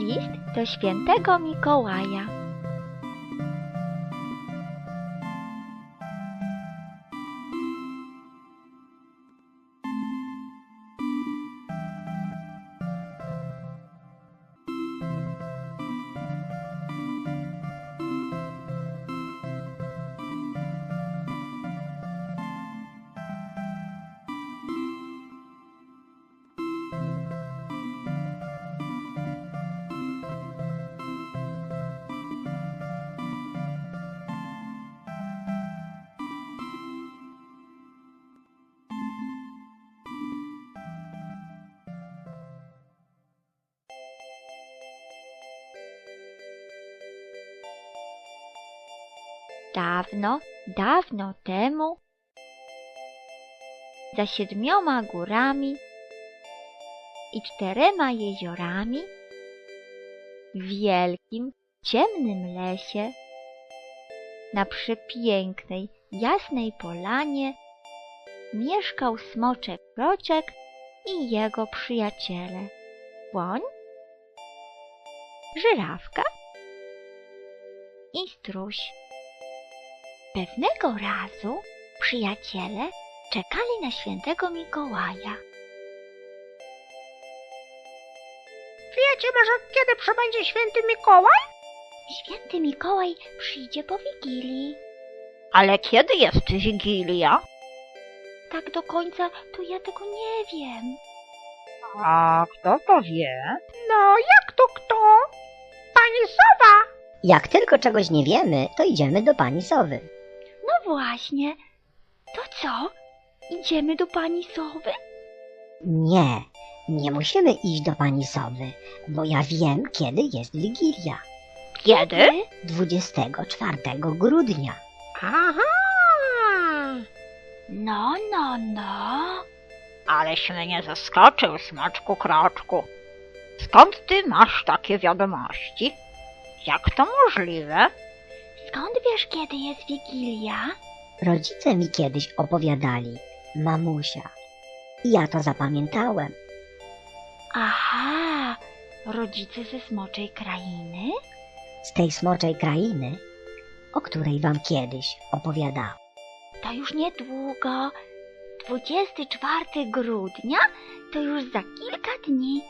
List do świętego Mikołaja. Dawno, dawno temu, za siedmioma górami i czterema jeziorami, w wielkim, ciemnym lesie, na przepięknej, jasnej polanie mieszkał smoczek Proczek i jego przyjaciele. Łoń, żyrawka i struś. Pewnego razu przyjaciele czekali na świętego Mikołaja. Wiecie może, kiedy przybędzie święty Mikołaj? Święty Mikołaj przyjdzie po Wigilii. Ale kiedy jest Wigilia? Tak do końca to ja tego nie wiem. A kto to wie? No, jak to kto? Pani Sowa! Jak tylko czegoś nie wiemy, to idziemy do pani Sowy. Właśnie. To co? Idziemy do pani Sowy? Nie, nie musimy iść do pani Sowy, bo ja wiem, kiedy jest Wigilia. Kiedy? 24 grudnia. Aha! No, no, no. Aleś mnie zaskoczył, smaczku kroczku. Skąd ty masz takie wiadomości? Jak to możliwe? Skąd wiesz, kiedy jest Wigilia? Rodzice mi kiedyś opowiadali, mamusia. I ja to zapamiętałem. Aha, rodzice ze smoczej krainy? Z tej smoczej krainy, o której wam kiedyś opowiadałem. To już niedługo. 24 grudnia to już za kilka dni.